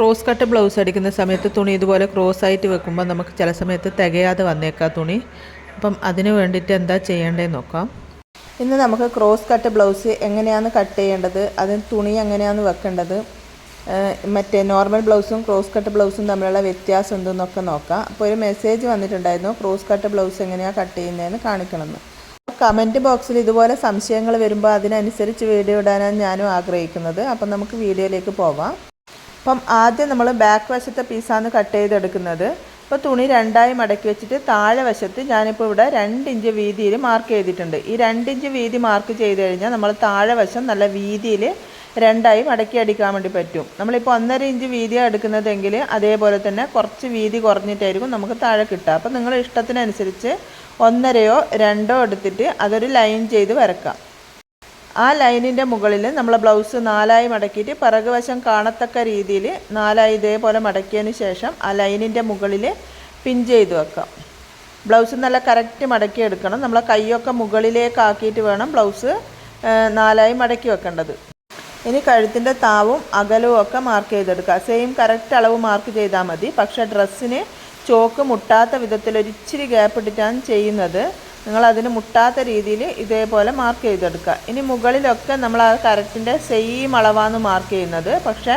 Cross cut blouse അടിക്കുന്ന സമയത്ത് തുണി ഇതുപോലെ ക്രോസ് ആയിട്ട് വെക്കുമ്പോൾ നമുക്ക് ചില സമയത്ത് തികയാതെ വന്നേക്കാം തുണി. അപ്പം അതിന് വേണ്ടിയിട്ട് എന്താ ചെയ്യേണ്ടതെന്ന് നോക്കാം. ഇന്ന് നമുക്ക് ക്രോസ് കട്ട് ബ്ലൗസ് എങ്ങനെയാണ് കട്ട് ചെയ്യേണ്ടത്? അതിന് തുണി എങ്ങനെയാണ് വെക്കേണ്ടത്? മറ്റേ നോർമൽ ബ്ലൗസും ക്രോസ് കട്ട് ബ്ലൗസും തമ്മിലുള്ള വ്യത്യാസം എന്തെന്നൊക്കെ നോക്കാം. അപ്പോൾ ഒരു മെസ്സേജ് വന്നിട്ടുണ്ടായിരുന്നു ക്രോസ് കട്ട് ബ്ലൗസ് എങ്ങനെയാണ് കട്ട് ചെയ്യുന്നതെന്ന് കാണിക്കണമെന്ന്. കമന്റ് ബോക്സിൽ ഇതുപോലെ സംശയങ്ങൾ വരുമ്പോൾ അതിനനുസരിച്ച് വീഡിയോ ഇടാനാണ് ഞാനും ആഗ്രഹിക്കുന്നത്. അപ്പം നമുക്ക് വീഡിയോയിലേക്ക് പോവാം. അപ്പം ആദ്യം നമ്മൾ ബാക്ക് വശത്തെ പീസാണ് കട്ട് ചെയ്തെടുക്കുന്നത്. അപ്പോൾ തുണി രണ്ടായി മടക്കി വെച്ചിട്ട് താഴെ വശത്ത് ഞാനിപ്പോൾ ഇവിടെ രണ്ട് ഇഞ്ച് വീതിയിൽ മാർക്ക് ചെയ്തിട്ടുണ്ട്. ഈ രണ്ട് ഇഞ്ച് വീതി മാർക്ക് ചെയ്ത് കഴിഞ്ഞാൽ നമ്മൾ താഴെ വശം നല്ല വീതിയിൽ രണ്ടായി മടക്കി അടിക്കാൻ വേണ്ടി പറ്റും. നമ്മളിപ്പോൾ ഒന്നര ഇഞ്ച് വീതിയാണ് എടുക്കുന്നതെങ്കിൽ അതേപോലെ തന്നെ കുറച്ച് വീതി കുറഞ്ഞിട്ടായിരിക്കും നമുക്ക് താഴെ കിട്ടുക. അപ്പോൾ നിങ്ങളുടെ ഇഷ്ടത്തിനനുസരിച്ച് ഒന്നരയോ രണ്ടോ എടുത്തിട്ട് അതൊരു ലൈൻ ചെയ്ത് വരക്കാം. ആ ലൈനിന്റെ മുകളിൽ നമ്മൾ ബ്ലൗസ് നാലായി മടക്കിയിട്ട് പിറകുവശം കാണത്തക്ക രീതിയിൽ നാലായി ഇതേപോലെ മടക്കിയതിന് ശേഷം ആ ലൈനിന്റെ മുകളിൽ പിൻ ചെയ്ത് വെക്കാം. ബ്ലൗസ് നല്ല കറക്റ്റ് മടക്കി എടുക്കണം. നമ്മളെ കൈയൊക്കെ മുകളിലേക്കാക്കിയിട്ട് വേണം ബ്ലൗസ് നാലായി മടക്കി വെക്കേണ്ടത്. ഇനി കഴുത്തിന്റെ താവും അകലവും ഒക്കെ മാർക്ക് ചെയ്തെടുക്കുക. സെയിം കറക്റ്റ് അളവ് മാർക്ക് ചെയ്താൽ മതി. പക്ഷേ ഡ്രസ്സിന് ചോക്ക് മുട്ടാത്ത വിധത്തിൽ ഒരു ഇച്ചിരി ഗ്യാപ്പ് ഇട്ടിട്ടാണ് ചെയ്യുന്നത്. നിങ്ങൾ അതിന് മുട്ടാത്ത രീതിയിൽ ഇതേപോലെ മാർക്ക് ചെയ്തെടുക്കുക. ഇനി മുകളിലൊക്കെ നമ്മൾ ആ കറക്റ്റിന്റെ സെയിം അളവാണ് മാർക്ക് ചെയ്യുന്നത്. പക്ഷേ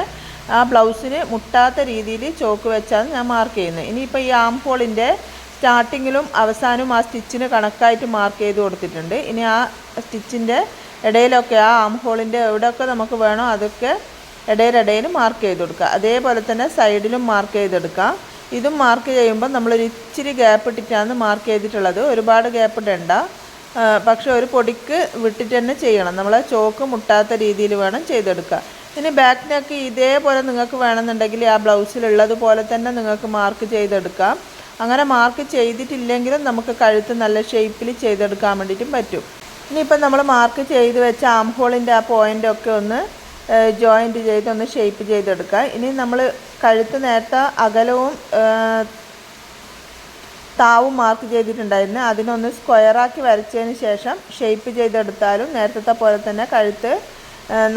ആ ബ്ലൗസിന് മുട്ടാത്ത രീതിയിൽ ചോക്ക് വെച്ചാണ് ഞാൻ മാർക്ക് ചെയ്യുന്നത്. ഇനിയിപ്പോൾ ഈ ആം ഹോളിന്റെ സ്റ്റാർട്ടിങ്ങിലും അവസാനവും ആ സ്റ്റിച്ചിന് കണക്കായിട്ട് മാർക്ക് ചെയ്ത് കൊടുത്തിട്ടുണ്ട്. ഇനി ആ സ്റ്റിച്ചിന്റെ ഇടയിലൊക്കെ ആ ആം ഹോളിന്റെ എവിടെയൊക്കെ നമുക്ക് വേണോ അതൊക്കെ ഇടയിലിടയിൽ മാർക്ക് ചെയ്ത് കൊടുക്കുക. അതേപോലെ തന്നെ സൈഡിലും മാർക്ക് ചെയ്തെടുക്കാം. ഇതും മാർക്ക് ചെയ്യുമ്പോൾ നമ്മളൊരു ഇച്ചിരി ഗ്യാപ്പ് ഇട്ടിട്ടാണ് മാർക്ക് ചെയ്തിട്ടുള്ളത്. ഒരുപാട് ഗ്യാപ്പ് ഇടണ്ട. പക്ഷെ ഒരു പൊടിക്ക് വിട്ടിട്ട് തന്നെ ചെയ്യണം. നമ്മൾ ചോക്ക് മുട്ടാത്ത രീതിയിൽ വേണം ചെയ്തെടുക്കുക. ഇനി ബാക്ക് നെക്ക് ഇതേപോലെ നിങ്ങൾക്ക് വേണമെന്നുണ്ടെങ്കിൽ ആ ബ്ലൗസിലുള്ളതുപോലെ തന്നെ നിങ്ങൾക്ക് മാർക്ക് ചെയ്തെടുക്കാം. അങ്ങനെ മാർക്ക് ചെയ്തിട്ടില്ലെങ്കിലും നമുക്ക് കഴുത്ത് നല്ല ഷേപ്പിൽ ചെയ്തെടുക്കാൻ വേണ്ടിയിട്ടും പറ്റും. ഇനിയിപ്പോൾ നമ്മൾ മാർക്ക് ചെയ്ത് വെച്ച ആം ഹോളിന്റെ ആ പോയിന്റൊക്കെ ഒന്ന് ജോയിന്റ് ചെയ്ത് ഒന്ന് ഷേപ്പ് ചെയ്തെടുക്കുക. ഇനി നമ്മൾ കഴുത്ത് നേരത്തെ അകലവും താവും മാർക്ക് ചെയ്തിട്ടുണ്ടായിരുന്നു. അതിനൊന്ന് സ്ക്വയറാക്കി വരച്ചതിന് ശേഷം ഷേപ്പ് ചെയ്തെടുത്താലും നേരത്തെ പോലെ തന്നെ കഴുത്ത്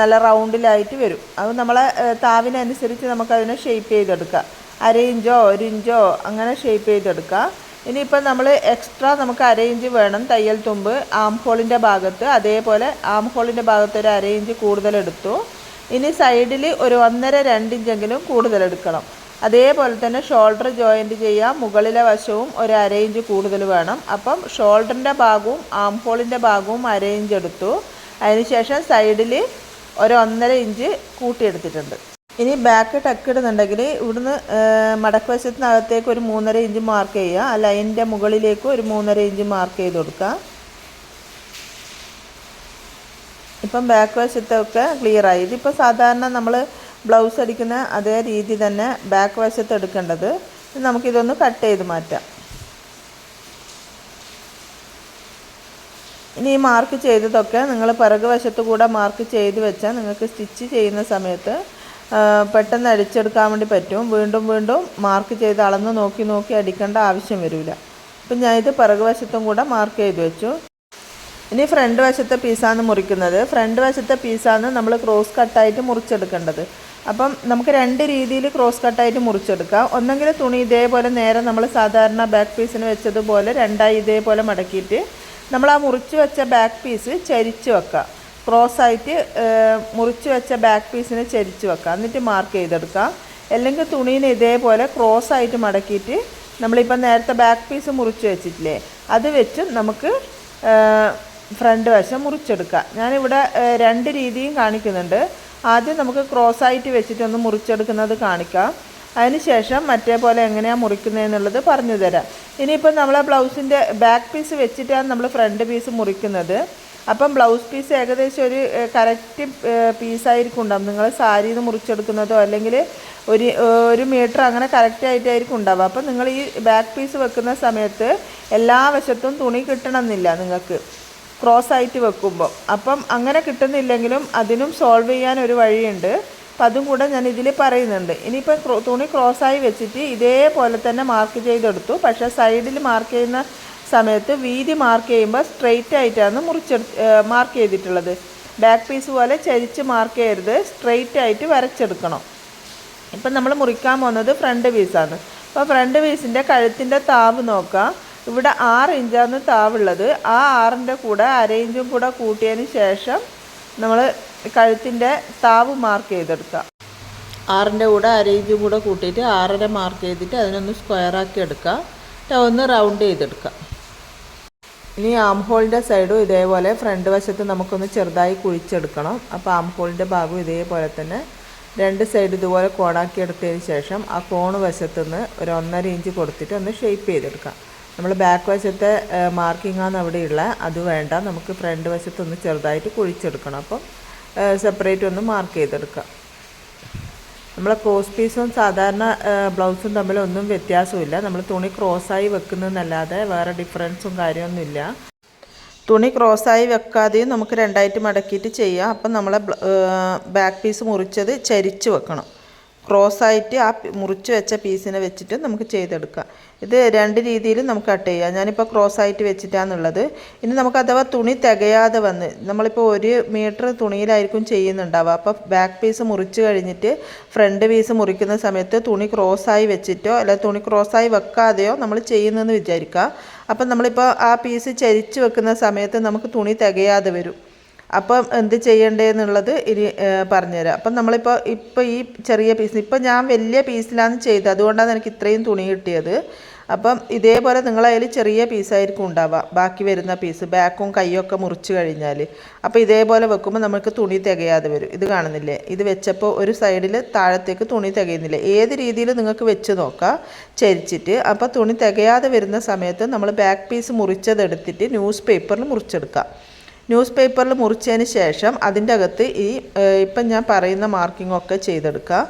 നല്ല റൗണ്ടിലായിട്ട് വരും. അത് നമ്മളെ താവിനനുസരിച്ച് നമുക്കതിനെ ഷേപ്പ് ചെയ്തെടുക്കാം അര ഇഞ്ചോ ഒരു ഇഞ്ചോ അങ്ങനെ ഷേപ്പ് ചെയ്തെടുക്കാം ഇനിയിപ്പോൾ നമ്മൾ എക്സ്ട്രാ നമുക്ക് അര ഇഞ്ച് വേണം തയ്യൽ തുമ്പ്. ആം ഹോളിന്റെ ഭാഗത്ത് അതേപോലെ ആം ഹോളിന്റെ ഭാഗത്ത് ഒരു അര ഇഞ്ച് കൂടുതലെടുത്തു. ഇനി സൈഡിൽ ഒരു ഒന്നര രണ്ടിഞ്ചെങ്കിലും കൂടുതലെടുക്കണം അതേപോലെ തന്നെ ഷോൾഡർ ജോയിന്റ് ചെയ്യാൻ മുകളിലെ വശവും ഒരു ഇഞ്ച് കൂടുതൽ വേണം. അപ്പം ഷോൾഡറിന്റെ ഭാഗവും ആം ഹോളിന്റെ ഭാഗവും ഇഞ്ച് എടുത്തു. അതിനുശേഷം സൈഡിൽ ഒരു ഒന്നര ഇഞ്ച് കൂട്ടിയെടുത്തിട്ടുണ്ട്. ഇനി ബാക്ക് ടക്ക് ഇടുന്നുണ്ടെങ്കിൽ ഇവിടുന്ന് മടക്ക് വശത്തിനകത്തേക്ക് ഒരു മൂന്നര ഇഞ്ച് മാർക്ക് ചെയ്യുക. ആ ലൈനിന്റെ മുകളിലേക്ക് ഒരു മൂന്നര ഇഞ്ച് മാർക്ക് ചെയ്ത് കൊടുക്കുക. ഇപ്പം ബാക്ക് വശത്തൊക്കെ ക്ലിയർ ആയി. ഇതിപ്പോൾ സാധാരണ നമ്മൾ ബ്ലൗസ് അടിക്കുന്ന അതേ രീതി തന്നെ ബാക്ക് വശത്ത് എടുക്കേണ്ടത്. നമുക്കിതൊന്ന് കട്ട് ചെയ്ത് മാറ്റാം. ഇനി ഈ മാർക്ക് ചെയ്തതൊക്കെ നിങ്ങൾ പിറകു വശത്ത് കൂടെ മാർക്ക് ചെയ്ത് വെച്ചാൽ നിങ്ങൾക്ക് സ്റ്റിച്ച് ചെയ്യുന്ന സമയത്ത് പെട്ടെന്ന് അടിച്ചെടുക്കാൻ വേണ്ടി പറ്റും. വീണ്ടും വീണ്ടും മാർക്ക് ചെയ്ത് അളന്ന് നോക്കി നോക്കി അടിക്കേണ്ട ആവശ്യം വരില്ല അപ്പം ഞാനിത് പിറകു വശത്തും കൂടെ മാർക്ക് ചെയ്ത് വെച്ചു. ഇനി ഫ്രണ്ട് വശത്തെ പീസാണ് മുറിക്കുന്നത്. ഫ്രണ്ട് വശത്തെ പീസാണ് നമ്മൾ ക്രോസ് കട്ടായിട്ട് മുറിച്ചെടുക്കേണ്ടത്. അപ്പം നമുക്ക് രണ്ട് രീതിയിൽ ക്രോസ് കട്ടായിട്ട് മുറിച്ചെടുക്കാം. ഒന്നെങ്കിൽ തുണി ഇതേപോലെ നേരെ നമ്മൾ സാധാരണ ബാക്ക് പീസിന് വെച്ചതുപോലെ രണ്ടായി ഇതേപോലെ മടക്കിയിട്ട് നമ്മൾ ആ മുറിച്ച് വെച്ച ബാക്ക് പീസ് ചരിച്ച് വെക്കുക ക്രോസ് ആയിട്ട് ഏഹ്, മുറിച്ച് വെച്ച ബാക്ക് പീസിനെ ചരിച്ച് വെക്കുക എന്നിട്ട് മാർക്ക് ചെയ്തെടുക്കാം. അല്ലെങ്കിൽ തുണീനെ ഇതേപോലെ ക്രോസ് ആയിട്ട് മടക്കിയിട്ട് നമ്മളിപ്പോൾ നേരത്തെ ബാക്ക് പീസ് മുറിച്ച് വെച്ചിട്ടില്ലേ? അത് വെച്ച് നമുക്ക് ഫ്രണ്ട് വശം മുറിച്ചെടുക്കുക. ഞാനിവിടെ രണ്ട് രീതിയും കാണിക്കുന്നുണ്ട്. ആദ്യം നമുക്ക് ക്രോസ് ആയിട്ട് വെച്ചിട്ടൊന്ന് മുറിച്ചെടുക്കുന്നത് കാണിക്കാം. അതിനുശേഷം മറ്റേ പോലെ എങ്ങനെയാണ് മുറിക്കുന്നതെന്നുള്ളത് പറഞ്ഞു തരാം. ഇനിയിപ്പോൾ നമ്മളെ ബ്ലൗസിന്റെ ബാക്ക് പീസ് വെച്ചിട്ടാണ് നമ്മൾ ഫ്രണ്ട് പീസ് മുറിക്കുന്നത്. അപ്പം ബ്ലൗസ് പീസ് ഏകദേശം ഒരു കറക്റ്റ് പീസായിരിക്കും ഉണ്ടാവും നിങ്ങൾ സാരിയിൽ നിന്ന് മുറിച്ചെടുക്കുന്നതോ അല്ലെങ്കിൽ ഒരു ഒരു മീറ്റർ അങ്ങനെ കറക്റ്റ് ആയിട്ടായിരിക്കും ഉണ്ടാവുക. അപ്പം നിങ്ങൾ ഈ ബാക്ക് പീസ് വെക്കുന്ന സമയത്ത് എല്ലാ വശത്തും തുണി കിട്ടണമെന്നില്ല നിങ്ങൾക്ക്. ക്രോസ് ആയിട്ട് വെക്കുമ്പോൾ അപ്പം അങ്ങനെ കിട്ടുന്നില്ലെങ്കിലും അതിനും സോൾവ് ചെയ്യാൻ ഒരു വഴിയുണ്ട്. അപ്പം അതും കൂടെ ഞാൻ ഇതിൽ പറയുന്നുണ്ട്. ഇനിയിപ്പോൾ തുണി ക്രോസായി വെച്ചിട്ട് ഇതേപോലെ തന്നെ മാർക്ക് ചെയ്തെടുത്തു. പക്ഷേ സൈഡിൽ മാർക്ക് ചെയ്യുന്ന സമയത്ത് വീതി മാർക്ക് ചെയ്യുമ്പോൾ സ്ട്രെയിറ്റ് ആയിട്ടാണ് മുറിച്ചെടു മാർക്ക് ചെയ്തിട്ടുള്ളത്. ബാക്ക് പീസ് പോലെ ചരിച്ച് മാർക്ക് ചെയ്യരുത്. സ്ട്രെയിറ്റ് ആയിട്ട് വരച്ചെടുക്കണം. ഇപ്പം നമ്മൾ മുറിക്കാൻ പോകുന്നത് ഫ്രണ്ട് പീസാണ് അപ്പോൾ ഫ്രണ്ട് പീസിന്റെ കഴുത്തിന്റെ താവ് നോക്കാം. ഇവിടെ ആറ് ഇഞ്ചാണ് താവുള്ളത്. ആ ആറിന്റെ കൂടെ അര ഇഞ്ചും കൂടെ കൂട്ടിയതിന് ശേഷം നമ്മൾ കഴുത്തിന്റെ താവ് മാർക്ക് ചെയ്തെടുക്കുക. ആറിന്റെ കൂടെ അര ഇഞ്ചും കൂടെ കൂട്ടിയിട്ട് ആറര മാർക്ക് ചെയ്തിട്ട് അതിനൊന്ന് സ്ക്വയറാക്കി എടുക്കുക. എന്നിട്ട് ഒന്ന് റൗണ്ട് ചെയ്തെടുക്കുക. ഇനി ആം ഹോളിന്റെ സൈഡും ഇതേപോലെ ഫ്രണ്ട് വശത്ത് നമുക്കൊന്ന് ചെറുതായി കുഴിച്ചെടുക്കണം. അപ്പോൾ ആം ഹോളിന്റെ ഭാഗവും ഇതേപോലെ തന്നെ രണ്ട് സൈഡ് ഇതുപോലെ കോണാക്കി എടുത്തതിന് ശേഷം ആ കോണ് വശത്തുനിന്ന് ഒരു ഒന്നര ഇഞ്ച് കൊടുത്തിട്ട് ഒന്ന് ഷേപ്പ് ചെയ്തെടുക്കാം നമ്മൾ ബാക്ക് വശത്തെ ആണ് അവിടെയുള്ള അത് വേണ്ട. നമുക്ക് ഫ്രണ്ട് വശത്തൊന്ന് ചെറുതായിട്ട് കുഴിച്ചെടുക്കണം. അപ്പം സെപ്പറേറ്റ് ഒന്ന് മാർക്ക് ചെയ്തെടുക്കാം. നമ്മളെ ക്രോസ് പീസും സാധാരണ ബ്ലൗസും തമ്മിൽ തമ്മിലൊന്നും വ്യത്യാസമില്ല നമ്മൾ തുണി ക്രോസായി വെക്കുന്നതെന്നല്ലാതെ വേറെ ഡിഫറൻസും കാര്യമൊന്നുമില്ല. തുണി ക്രോസായി വെക്കാതെയും നമുക്ക് രണ്ടായിട്ട് മടക്കിയിട്ട് ചെയ്യാം. അപ്പം നമ്മളെ ബാക്ക് പീസ് മുറിച്ചത് ചരിച്ച് വെക്കണം. ക്രോസായിട്ട് ആ മുറിച്ച് വെച്ച പീസിനെ വെച്ചിട്ട് നമുക്ക് ചെയ്തെടുക്കാം. ഇത് രണ്ട് രീതിയിലും നമുക്ക് കട്ട് ചെയ്യാം. ഞാനിപ്പോൾ ക്രോസായിട്ട് വെച്ചിട്ടാണെന്നുള്ളത് ഇനി നമുക്ക് അഥവാ തുണി തികയാതെ വന്ന് നമ്മളിപ്പോൾ ഒരു മീറ്റർ തുണിയിലായിരിക്കും ചെയ്യുന്നുണ്ടാവുക. അപ്പോൾ ബാക്ക് പീസ് മുറിച്ച് കഴിഞ്ഞിട്ട് ഫ്രണ്ട് പീസ് മുറിക്കുന്ന സമയത്ത് തുണി ക്രോസായി വെച്ചിട്ടോ അല്ലെങ്കിൽ തുണി ക്രോസായി വെക്കാതെയോ നമ്മൾ ചെയ്യുന്നതെന്ന് വിചാരിക്കുക അപ്പം നമ്മളിപ്പോൾ ആ പീസ് ചരിച്ച് വെക്കുന്ന സമയത്ത് നമുക്ക് തുണി തികയാതെ വരും. അപ്പം എന്ത് ചെയ്യണ്ടേന്നുള്ളത് ഇനി പറഞ്ഞുതരാം. അപ്പം നമ്മളിപ്പോൾ ഇപ്പോൾ ഈ ചെറിയ പീസ് ഇപ്പം ഞാൻ വലിയ പീസിലാണ് ചെയ്തത്. അതുകൊണ്ടാണ് എനിക്ക് ഇത്രയും തുണി കിട്ടിയത്. അപ്പം ഇതേപോലെ നിങ്ങളതിൽ ചെറിയ പീസായിരിക്കും ഉണ്ടാവുക. ബാക്കി വരുന്ന പീസ് ബാക്കും കൈയൊക്കെ മുറിച്ച് കഴിഞ്ഞാൽ അപ്പോൾ ഇതേപോലെ വെക്കുമ്പോൾ നമുക്ക് തുണി തികയാതെ വരും. ഇത് കാണുന്നില്ലേ? ഇത് വെച്ചപ്പോൾ ഒരു സൈഡിൽ താഴത്തേക്ക് തുണി തികയുന്നില്ല? ഏത് രീതിയിൽ നിങ്ങൾക്ക് വെച്ച് നോക്കാം. ചരിച്ചിട്ട്. അപ്പോൾ തുണി തികയാതെ വരുന്ന സമയത്ത് നമ്മൾ ബാക്ക് പീസ് മുറിച്ചതെടുത്തിട്ട് ന്യൂസ് പേപ്പറിൽ മുറിച്ചെടുക്കാം. ന്യൂസ് പേപ്പറിൽ മുറിച്ചതിന് ശേഷം അതിന്റെ അകത്ത് ഈ ഇപ്പം ഞാൻ പറയുന്ന മാർക്കിംഗ് ഒക്കെ ചെയ്തെടുക്കുക.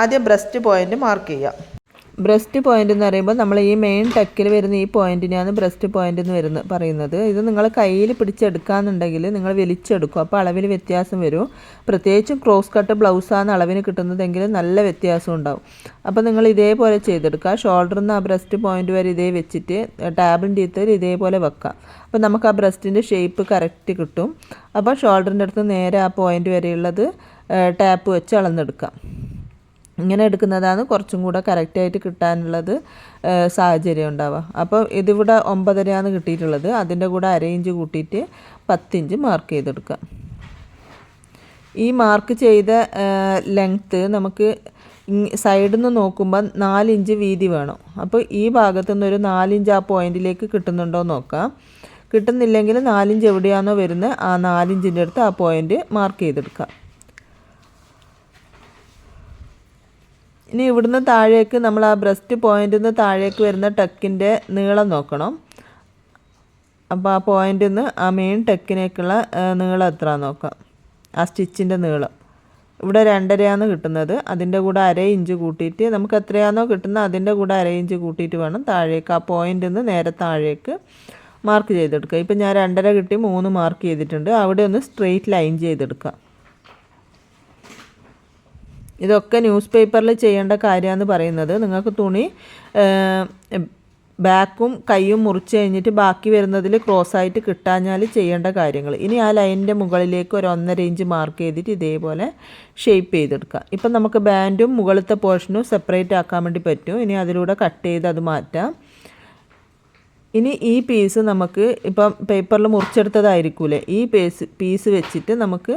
ആദ്യം ബ്രസ്റ്റ് പോയിന്റ് മാർക്ക് ചെയ്യാം ബ്രസ്റ്റ് പോയിന്റ് എന്ന് പറയുമ്പോൾ നമ്മൾ ഈ മെയിൻ ടക്കിൽ വരുന്ന ഈ പോയിന്റിനെയാണ് ബ്രസ്റ്റ് പോയിന്റ് എന്ന് വരുന്നത് പറയുന്നത്. ഇത് നിങ്ങൾ കയ്യിൽ പിടിച്ചെടുക്കാന്നുണ്ടെങ്കിൽ നിങ്ങൾ വലിച്ചെടുക്കും. അപ്പോൾ അളവിൽ വ്യത്യാസം വരും. പ്രത്യേകിച്ചും ക്രോസ് കട്ട് ബ്ലൗസാണ് അളവിന് കിട്ടുന്നതെങ്കിൽ നല്ല വ്യത്യാസം ഉണ്ടാവും. അപ്പോൾ നിങ്ങൾ ഇതേപോലെ ചെയ്തെടുക്കുക. ഷോൾഡറിൽ നിന്ന് ആ ബ്രസ്റ്റ് പോയിന്റ് വരെ ഇതേ വെച്ചിട്ട് ടാബിന്റെ ടീത്തിൽ ഇതേപോലെ വെക്കാം അപ്പോൾ നമുക്ക് ആ ബ്രസ്റ്റിന്റെ ഷേപ്പ് കറക്റ്റ് കിട്ടും. അപ്പോൾ ഷോൾഡറിന്റെ അടുത്ത് നേരെ ആ പോയിന്റ് വരെയുള്ളത് ടാപ്പ് വെച്ച് അളന്നെടുക്കാം ഇങ്ങനെ എടുക്കുന്നതാണ് കുറച്ചും കൂടെ കറക്റ്റായിട്ട് കിട്ടാനുള്ളത് സാഹചര്യം ഉണ്ടാവുക. അപ്പോൾ ഇതിവിടെ ഒമ്പതരയാണ് കിട്ടിയിട്ടുള്ളത്. അതിന്റെ കൂടെ അര ഇഞ്ച് കൂട്ടിയിട്ട് പത്തിഞ്ച് മാർക്ക് ചെയ്തെടുക്കുക. ഈ മാർക്ക് ചെയ്ത ലെങ്ത്ത് നമുക്ക് സൈഡിൽ നിന്ന് നോക്കുമ്പോൾ നാലിഞ്ച് വീതി വേണം. അപ്പോൾ ഈ ഭാഗത്തു നിന്ന് ഒരു നാലിഞ്ച് ആ പോയിന്റിലേക്ക് കിട്ടുന്നുണ്ടോ നോക്കാം. കിട്ടുന്നില്ലെങ്കിൽ നാലിഞ്ച് എവിടെയാണോ വരുന്നത് ആ നാലിഞ്ചിന്റെ അടുത്ത് ആ പോയിന്റ് മാർക്ക് ചെയ്തെടുക്കാം ഇനി ഇവിടുന്ന് താഴേക്ക് നമ്മൾ ആ ബ്രസ്റ്റ് പോയിന്റിൽ നിന്ന് താഴേക്ക് വരുന്ന ടക്കിന്റെ നീളം നോക്കണം. അപ്പോൾ ആ പോയിന്റിൽ നിന്ന് ആ മെയിൻ ടെക്കിനേക്കുള്ള നീളം എത്ര നോക്കാം. ആ സ്റ്റിച്ചിന്റെ നീളം. ഇവിടെ രണ്ടരയാണ് കിട്ടുന്നത്. അതിന്റെ കൂടെ അര ഇഞ്ച് കൂട്ടിയിട്ട് നമുക്ക് എത്രയാണോ കിട്ടുന്നത് അതിന്റെ കൂടെ അര ഇഞ്ച് കൂട്ടിയിട്ട് വേണം താഴേക്ക് ആ പോയിന്റിൽ നിന്ന് നേരെ താഴേക്ക് മാർക്ക് ചെയ്തെടുക്കുക. ഇപ്പം ഞാൻ രണ്ടര കിട്ടി മൂന്ന് മാർക്ക് ചെയ്തിട്ടുണ്ട്. അവിടെ ഒന്ന് സ്ട്രെയിറ്റ് ലൈൻ ചെയ്തെടുക്കുക. ഇതൊക്കെ ന്യൂസ് പേപ്പറിൽ ചെയ്യേണ്ട കാര്യമെന്ന് പറയുന്നത്. നിങ്ങൾക്ക് തുണി ബാക്കും കൈയും മുറിച്ച് കഴിഞ്ഞിട്ട് ബാക്കി വരുന്നതിൽ ക്രോസ് ആയിട്ട് കിട്ടാഞ്ഞാൽ ചെയ്യേണ്ട കാര്യങ്ങൾ. ഇനി ആ ലൈനിന്റെ മുകളിലേക്ക് ഒരു ഒന്നര ഇഞ്ച് മാർക്ക് ചെയ്തിട്ട് ഇതേപോലെ ഷേപ്പ് ചെയ്തെടുക്കുക. ഇപ്പം നമുക്ക് ബാൻഡും മുകളിലത്തെ പോർഷനും സെപ്പറേറ്റ് ആക്കാൻ വേണ്ടി പറ്റും. ഇനി അതിലൂടെ കട്ട് ചെയ്ത് അത് മാറ്റാം. ഇനി ഈ പീസ് നമുക്ക് ഇപ്പം പേപ്പറിൽ മുറിച്ചെടുത്തതായിരിക്കൂലേ? ഈ പീസ് പീസ് വെച്ചിട്ട് നമുക്ക്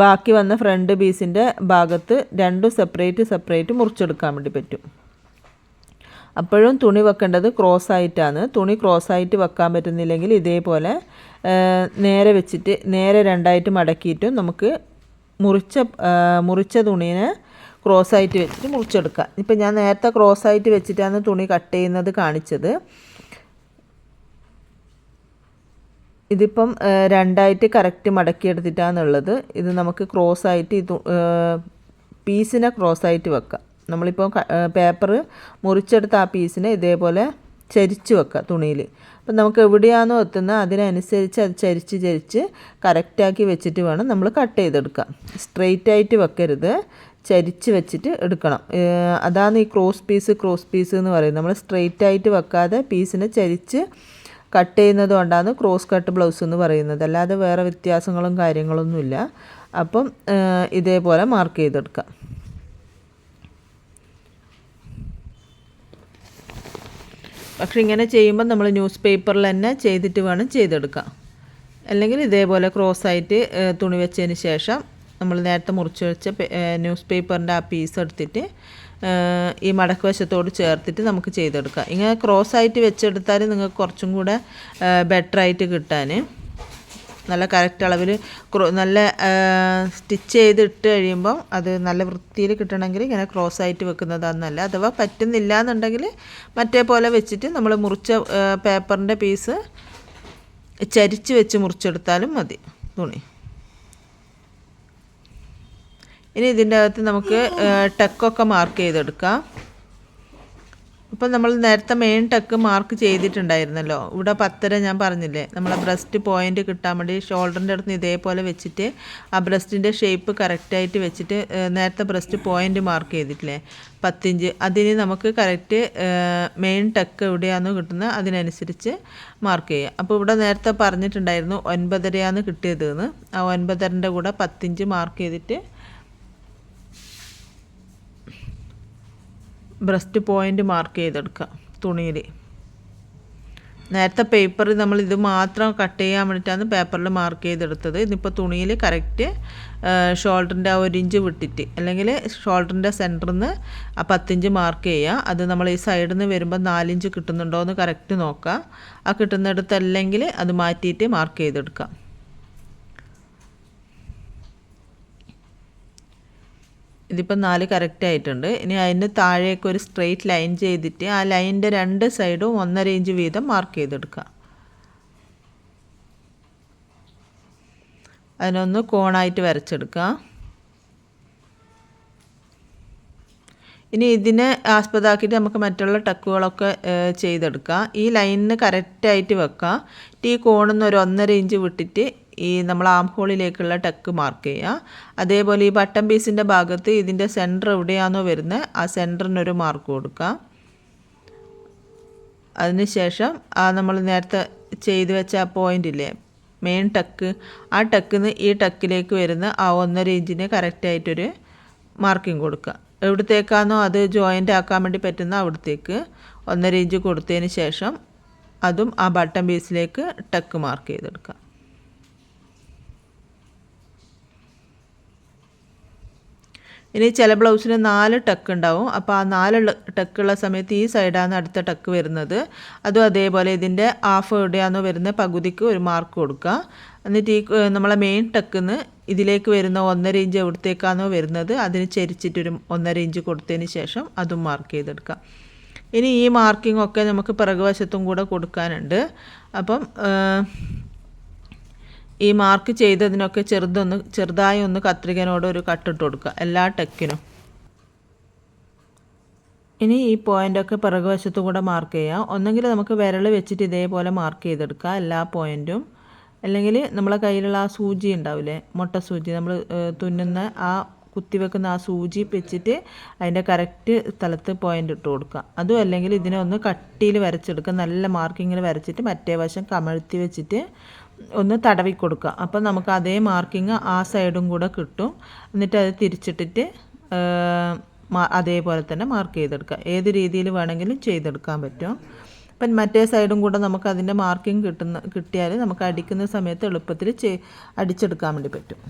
ബാക്കി വന്ന ഫ്രണ്ട് പീസിന്റെ ഭാഗത്ത് രണ്ടും സെപ്പറേറ്റ് സെപ്പറേറ്റ് മുറിച്ചെടുക്കാൻ വേണ്ടി പറ്റും. അപ്പോഴും തുണി വെക്കേണ്ടത് ക്രോസ് ആയിട്ടാണ്. തുണി ക്രോസ് ആയിട്ട് വെക്കാൻ പറ്റുന്നില്ലെങ്കിൽ ഇതേപോലെ നേരെ വെച്ചിട്ട് നേരെ രണ്ടായിട്ട് മടക്കിയിട്ടും നമുക്ക് മുറിച്ച മുറിച്ച തുണീനെ ക്രോസ് ആയിട്ട് വെച്ചിട്ട് മുറിച്ചെടുക്കാം. ഇപ്പം ഞാൻ നേരത്തെ ക്രോസ് ആയിട്ട് വെച്ചിട്ടാണ് തുണി കട്ട് ചെയ്യുന്നത് കാണിച്ചത്. ഇതിപ്പം രണ്ടായിട്ട് കറക്റ്റ് മടക്കിയെടുത്തിട്ടാന്നുള്ളത്. ഇത് നമുക്ക് ക്രോസ് ആയിട്ട് ഇത് പീസിനെ ക്രോസ് ആയിട്ട് വെക്കാം. നമ്മളിപ്പോൾ പേപ്പർ മുറിച്ചെടുത്ത ആ പീസിനെ ഇതേപോലെ ചരിച്ച് വെക്കുക തുണിയിൽ അപ്പം നമുക്ക് എവിടെയാണോ എത്തുന്നത് അതിനനുസരിച്ച് അത് ചരിച്ച് ചരിച്ച് കറക്റ്റാക്കി വെച്ചിട്ട് വേണം നമ്മൾ കട്ട് ചെയ്തെടുക്കാം സ്ട്രെയിറ്റ് ആയിട്ട് വെക്കരുത്. ചരിച്ച് വെച്ചിട്ട് എടുക്കണം. അതാണ് ഈ ക്രോസ് പീസ് ക്രോസ് പീസ് എന്ന് പറയുന്നത്. നമ്മൾ സ്ട്രെയിറ്റ് ആയിട്ട് വെക്കാതെ പീസിനെ ചരിച്ച് കട്ട് ചെയ്യുന്നത് കൊണ്ടാണ് ക്രോസ് കട്ട് ബ്ലൗസ് എന്ന് പറയുന്നത്. അല്ലാതെ വേറെ വ്യത്യാസങ്ങളും കാര്യങ്ങളൊന്നുമില്ല അപ്പം ഇതേപോലെ മാർക്ക് ചെയ്തെടുക്കാം. പക്ഷെ ഇങ്ങനെ ചെയ്യുമ്പോൾ നമ്മൾ ന്യൂസ് പേപ്പറിൽ തന്നെ ചെയ്തിട്ട് വേണം ചെയ്തെടുക്കാം. അല്ലെങ്കിൽ ഇതേപോലെ ക്രോസ് ആയിട്ട് തുണി വെച്ചതിന് ശേഷം നമ്മൾ നേരത്തെ മുറിച്ച് വെച്ച ന്യൂസ് പേപ്പറിന്റെ ആ പീസ് എടുത്തിട്ട് ഈ മടക്ക് വശത്തോട് ചേർത്തിട്ട് നമുക്ക് ചെയ്തെടുക്കാം. ഇങ്ങനെ ക്രോസ് ആയിട്ട് വെച്ചെടുത്താൽ നിങ്ങൾക്ക് കുറച്ചും കൂടെ ബെറ്ററായിട്ട് കിട്ടാൻ നല്ല കറക്റ്റ് അളവിൽ നല്ല സ്റ്റിച്ച് ചെയ്ത് ഇട്ട് കഴിയുമ്പം അത് നല്ല വൃത്തിയിൽ കിട്ടണമെങ്കിൽ ഇങ്ങനെ ക്രോസ് ആയിട്ട് വെക്കുന്നതാണ് നല്ല അഥവാ പറ്റുന്നില്ല എന്നുണ്ടെങ്കിൽ മറ്റേ പോലെ വെച്ചിട്ട് നമ്മൾ മുറിച്ച പേപ്പറിന്റെ പീസ് ചരിച്ച് വെച്ച് മുറിച്ചെടുത്താലും മതി. തുണി. ഇനി ഇതിന്റെ അകത്ത് നമുക്ക് ടക്കൊക്കെ മാർക്ക് ചെയ്തെടുക്കാം. ഇപ്പം നമ്മൾ നേരത്തെ മെയിൻ ടക്ക് മാർക്ക് ചെയ്തിട്ടുണ്ടായിരുന്നല്ലോ. ഇവിടെ പത്തര ഞാൻ പറഞ്ഞില്ലേ നമ്മളെ ബ്രസ്റ്റ് പോയിന്റ് കിട്ടാൻ വേണ്ടി ഷോൾഡറിന്റെ അടുത്ത് ഇതേപോലെ വെച്ചിട്ട് ആ ബ്രസ്റ്റിന്റെ ഷേപ്പ് കറക്റ്റായിട്ട് വെച്ചിട്ട് നേരത്തെ ബ്രസ്റ്റ് പോയിന്റ് മാർക്ക് ചെയ്തിട്ടില്ലേ. പത്തിഞ്ച് അതിന് നമുക്ക് കറക്റ്റ് മെയിൻ ടക്ക് എവിടെയാണെന്ന് കിട്ടുന്നത് അതിനനുസരിച്ച് മാർക്ക് ചെയ്യുക അപ്പോൾ ഇവിടെ നേരത്തെ പറഞ്ഞിട്ടുണ്ടായിരുന്നു ഒൻപതരയാണ് കിട്ടിയതെന്ന്. ആ ഒൻപതരന്റെ കൂടെ പത്തിഞ്ച് മാർക്ക് ചെയ്തിട്ട് ബ്രസ്റ്റ് പോയിന്റ് മാർക്ക് ചെയ്തെടുക്കുക തുണിയിൽ. നേരത്തെ പേപ്പറിൽ നമ്മൾ ഇത് മാത്രം കട്ട് ചെയ്യാൻ വേണ്ടിയിട്ടാണ് പേപ്പറിൽ മാർക്ക് ചെയ്തെടുത്തത്. ഇതിപ്പോൾ തുണിയിൽ കറക്റ്റ് ഷോൾഡറിന്റെ ആ ഒരു ഇഞ്ച് വിട്ടിട്ട് അല്ലെങ്കിൽ ഷോൾഡറിന്റെ സെന്ററിൽ നിന്ന് ആ പത്തിഞ്ച് മാർക്ക് ചെയ്യുക. അത് നമ്മൾ ഈ സൈഡിൽ നിന്ന് വരുമ്പോൾ നാലിഞ്ച് കിട്ടുന്നുണ്ടോ എന്ന് കറക്റ്റ് നോക്കുക. ആ കിട്ടുന്നിടത്തല്ലെങ്കിൽ അത് മാറ്റിയിട്ട് മാർക്ക് ചെയ്തെടുക്കാം ഇതിപ്പോൾ നാല് കറക്റ്റ് ആയിട്ടുണ്ട്. ഇനി അതിന് താഴേക്ക് ഒരു സ്ട്രെയിറ്റ് ലൈൻ ചെയ്തിട്ട് ആ ലൈനിന്റെ രണ്ട് സൈഡും ഒന്നര ഇഞ്ച് വീതം മാർക്ക് ചെയ്തെടുക്കുക. അതിനൊന്ന് കോണായിട്ട് വരച്ചെടുക്കുക. ഇനി ഇതിനെ ആസ്പദമാക്കിയിട്ട് നമുക്ക് മറ്റുള്ള ടക്കുകളൊക്കെ ചെയ്തെടുക്കാം. ഈ ലൈനിന് കറക്റ്റായിട്ട് വെക്കുക ഈ കോണിൽ നിന്ന് ഒരു ഒന്നര ഇഞ്ച് വിട്ടിട്ട് ഈ നമ്മൾ ആം ഹോളിലേക്കുള്ള ടക്ക് മാർക്ക് ചെയ്യുക. അതേപോലെ ഈ ബട്ടൺ പീസിന്റെ ഭാഗത്ത് ഇതിന്റെ സെന്റർ എവിടെയാണോ വരുന്നത് ആ സെന്ററിനൊരു മാർക്ക് കൊടുക്കുക. അതിനുശേഷം ആ നമ്മൾ നേരത്തെ ചെയ്തു വെച്ച ആ പോയിന്റില്ലേ മെയിൻ ടക്ക് ആ ടക്കിന്ന് ഈ ടക്കിലേക്ക് വരുന്ന ആ ഒന്നര ഇഞ്ചിന് കറക്റ്റായിട്ടൊരു മാർക്കിംഗ് കൊടുക്കുക. എവിടത്തേക്കാണോ അത് ജോയിന്റ് ആക്കാൻ വേണ്ടി പറ്റുന്ന അവിടത്തേക്ക് ഒന്നര ഇഞ്ച് കൊടുത്തതിന് ശേഷം അതും ആ ബട്ടൺ പീസിലേക്ക് ടക്ക് മാർക്ക് ചെയ്തെടുക്കുക. ഇനി ചില ബ്ലൗസിന് നാല് ടക്ക് ഉണ്ടാവും. അപ്പോൾ ആ നാല് ടക്കുള്ള സമയത്ത് ഈ സൈഡാണ് അടുത്ത ടക്ക് വരുന്നത്. അതും അതേപോലെ ഇതിന്റെ ഹാഫ് എവിടെയാണോ വരുന്ന പകുതിക്ക് ഒരു മാർക്ക് കൊടുക്കുക. എന്നിട്ട് ഈ നമ്മളെ മെയിൻ ടക്കിന്ന് ഇതിലേക്ക് വരുന്ന ഒന്നര ഇഞ്ച് എവിടത്തേക്കാണോ വരുന്നത് അതിന് ചരിച്ചിട്ടൊരു ഒന്നര ഇഞ്ച് കൊടുത്തതിന് ശേഷം അതും മാർക്ക് ചെയ്തെടുക്കാം ഇനി ഈ മാർക്കിംഗ് ഒക്കെ നമുക്ക് പിറകുവശത്തും കൂടെ കൊടുക്കാനുണ്ട്. അപ്പം ഈ മാർക്ക് ചെയ്തതിനൊക്കെ ചെറുതൊന്ന് ചെറുതായി ഒന്ന് കത്രികനോട് ഒരു കട്ടിട്ട് കൊടുക്കുക. എല്ലാ ടെക്കിനും. ഇനി ഈ പോയിന്റൊക്കെ പിറകു വശത്തു കൂടെ മാർക്ക് ചെയ്യാം ഒന്നെങ്കിൽ നമുക്ക് വിരൽ വെച്ചിട്ട് ഇതേപോലെ മാർക്ക് ചെയ്തെടുക്കുക എല്ലാ പോയിന്റും അല്ലെങ്കിൽ നമ്മളെ കയ്യിലുള്ള ആ സൂചി ഉണ്ടാവില്ലേ മുട്ട സൂചി നമ്മൾ തുന്നുന്ന ആ കുത്തിവെക്കുന്ന ആ സൂചി വെച്ചിട്ട് അതിന്റെ കറക്റ്റ് സ്ഥലത്ത് പോയിന്റ് ഇട്ട് കൊടുക്കുക. അതും അല്ലെങ്കിൽ ഇതിനെ ഒന്ന് കട്ടിയിൽ വരച്ചെടുക്കുക. നല്ല മാർക്കിങ്ങിൽ വരച്ചിട്ട് മറ്റേ വശം കമഴ്ത്തി വെച്ചിട്ട് ഒന്ന് തടവി കൊടുക്കുക. അപ്പം നമുക്ക് അതേ മാർക്കിങ് ആ സൈഡും കൂടെ കിട്ടും. എന്നിട്ട് അത് തിരിച്ചിട്ടിട്ട് അതേപോലെ തന്നെ മാർക്ക് ചെയ്തെടുക്കുക. ഏത് രീതിയിൽ വേണമെങ്കിലും ചെയ്തെടുക്കാൻ പറ്റും. അപ്പം മറ്റേ സൈഡും കൂടെ നമുക്ക് അതിന്റെ മാർക്കിംഗ് കിട്ടുന്ന കിട്ടിയാൽ നമുക്ക് അടിക്കുന്ന സമയത്ത് എളുപ്പത്തിൽ അടിച്ചെടുക്കാൻ വേണ്ടി പറ്റും.